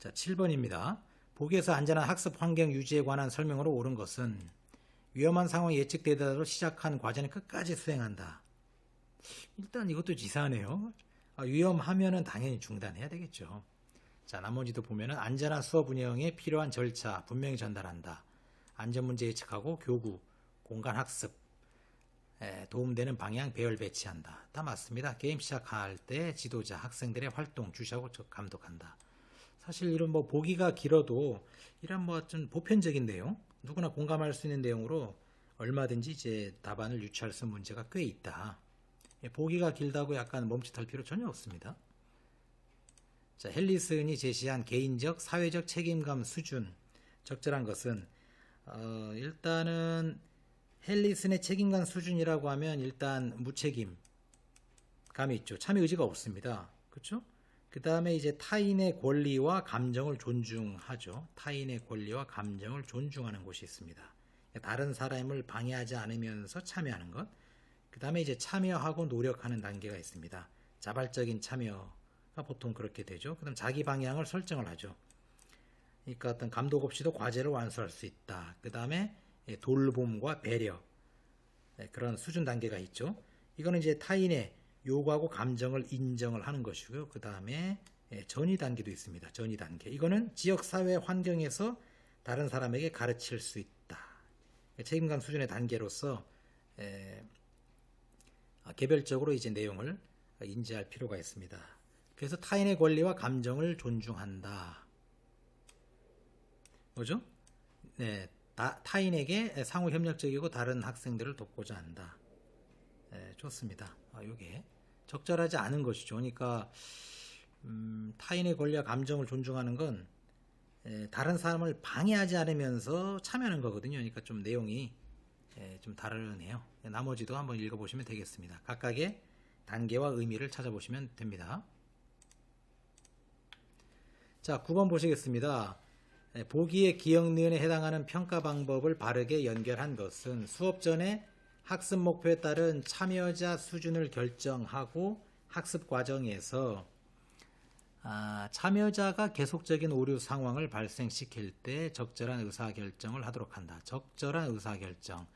자, 7번입니다. 보기에서 안전한 학습 환경 유지에 관한 설명으로 옳은 것은 위험한 상황이 예측되더라도 시작한 과제는 끝까지 수행한다. 일단 이것도 이상하네요. 아, 위험하면은 당연히 중단해야 되겠죠. 자, 나머지도 보면은 안전한 수업 운영에 필요한 절차 분명히 전달한다. 안전 문제 예측하고 교구, 공간 학습, 에, 도움되는 방향 배열 배치한다. 다 맞습니다. 게임 시작할 때 지도자 학생들의 활동 주시하고 적- 감독한다. 사실 이런 뭐 보기가 길어도 이런 뭐 좀 보편적인 내용, 누구나 공감할 수 있는 내용으로 얼마든지 이제 답안을 유추할 수 있는 문제가 꽤 있다. 예, 보기가 길다고 약간 멈칫할 필요 전혀 없습니다. 자, 헬리슨이 제시한 개인적, 사회적 책임감 수준 적절한 것은 어, 일단은 헬리슨의 책임감 수준이라고 하면 일단 무책임 감이 있죠. 참여 의지가 없습니다. 그렇죠? 그 다음에 이제 타인의 권리와 감정을 존중하죠. 타인의 권리와 감정을 존중하는 곳이 있습니다. 다른 사람을 방해하지 않으면서 참여하는 것. 그 다음에 이제 참여하고 노력하는 단계가 있습니다. 자발적인 참여가 보통 그렇게 되죠. 그 다음 자기 방향을 설정을 하죠. 그러니까 어떤 감독 없이도 과제를 완수할 수 있다. 그 다음에 돌봄과 배려. 네, 그런 수준 단계가 있죠. 이거는 이제 타인의 요구하고 감정을 인정을 하는 것이고요. 그 다음에 전이 단계도 있습니다. 전이 단계. 이거는 지역 사회 환경에서 다른 사람에게 가르칠 수 있다. 책임감 수준의 단계로서 에, 아, 개별적으로 이제 내용을 인지할 필요가 있습니다. 그래서 타인의 권리와 감정을 존중한다. 뭐죠? 네, 다- 타인에게 상호 협력적이고 다른 학생들을 돕고자 한다. 네, 좋습니다. 아, 요게 적절하지 않은 것이죠. 그러니까 음, 타인의 권리와 감정을 존중하는 건 에, 다른 사람을 방해하지 않으면서 참여하는 거거든요. 그러니까 좀 내용이 에, 좀 다르네요. 나머지도 한번 읽어보시면 되겠습니다. 각각의 단계와 의미를 찾아보시면 됩니다. 자, 9번 보시겠습니다. 에, 보기의 기억 니은에 해당하는 평가 방법을 바르게 연결한 것은 수업 전에 학습 목표에 따른 참여자 수준을 결정하고 학습 과정에서 아, 참여자가 계속적인 오류 상황을 발생시킬 때 적절한 의사결정을 하도록 한다. 적절한 의사결정.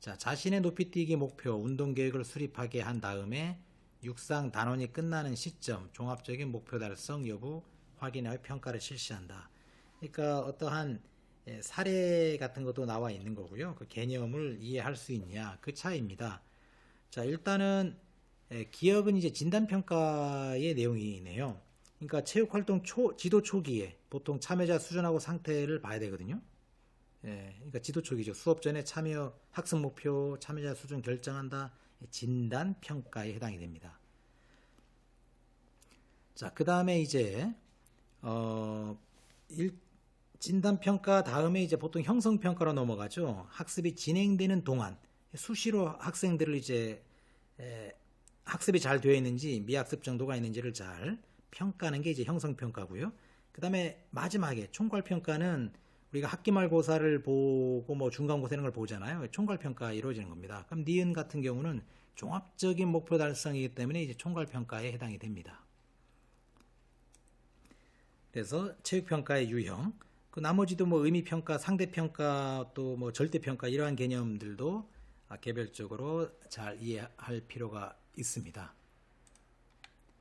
자, 자신의 높이뛰기 목표, 운동 계획을 수립하게 한 다음에 육상 단원이 끝나는 시점, 종합적인 목표 달성 여부 확인하여 평가를 실시한다. 그러니까 어떠한 예, 사례 같은 것도 나와 있는 거고요. 그 개념을 이해할 수 있냐 그 차이입니다. 자 일단은 예, 기억은 이제 진단 평가의 내용이네요. 그러니까 체육 활동 초 지도 초기에 보통 참여자 수준하고 상태를 봐야 되거든요. 예, 그러니까 지도 초기죠. 수업 전에 참여 학습 목표 참여자 수준 결정한다. 진단 평가에 해당이 됩니다. 자, 그 다음에 이제 어, 일, 진단 평가 다음에 이제 보통 형성 평가로 넘어가죠. 학습이 진행되는 동안 수시로 학생들을 이제 에, 학습이 잘 되어 있는지 미학습 정도가 있는지를 잘 평가하는 게 이제 형성 평가고요. 그다음에 마지막에 총괄 평가는 우리가 학기말고사를 보고 뭐 중간고사 이런 걸 보잖아요. 총괄 평가 이루어지는 겁니다. 그럼 니은 같은 경우는 종합적인 목표 달성이기 때문에 이제 총괄 평가에 해당이 됩니다. 그래서 체육 평가의 유형, 그 나머지도 뭐 의미 평가, 상대 평가, 또 뭐 절대 평가 이러한 개념들도 아, 개별적으로 잘 이해할 필요가 있습니다.